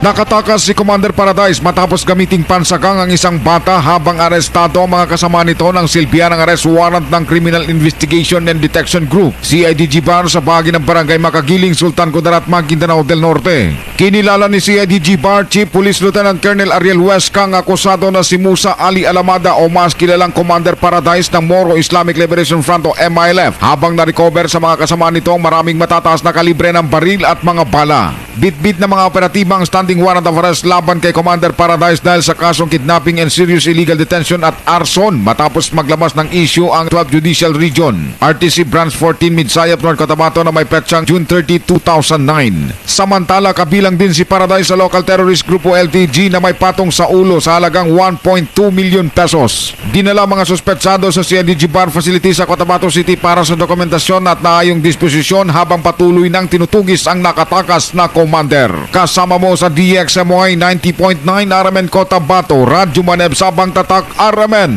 Nakatakas si Commander Paradise matapos gamiting pansagang ang isang bata habang arestado ang mga kasama nito ng silbihan ng arrest warrant ng Criminal Investigation and Detection Group, CIDG Bar sa bahagi ng Barangay Makagiling, Sultan Kudarat, Maguindanao del Norte. Kinilala ni CIDG Bar Chief Police Lieutenant Colonel Ariel Huesca ang akusado na si Musa Ali Alamada o mas kilalang Commander Paradise ng Moro Islamic Liberation Front o MILF habang na-recover sa mga kasama nito maraming matataas na kalibre ng baril at mga bala. Bit-bit na mga operatibang standing warrant of arrest laban kay Commander Paradise dahil sa kasong kidnapping and serious illegal detention at arson matapos maglabas ng issue ang 12 Judicial Region. RTC Branch 14 Midsayap, North Cotabato na may petsang June 30, 2009. Samantala, kabilang din si Paradise sa local terrorist group o LTG na may patong sa ulo sa halagang 1.2 million pesos. Dinala mga suspetsado sa CNDG Bar Facility sa Cotabato City para sa dokumentasyon at naayong disposisyon habang patuloy ng tinutugis ang nakatakas na commander. Kasama mo sa DXMY 90.9 Aramen Cotabato, Radyo Maneb Sabang Tatak Aramen.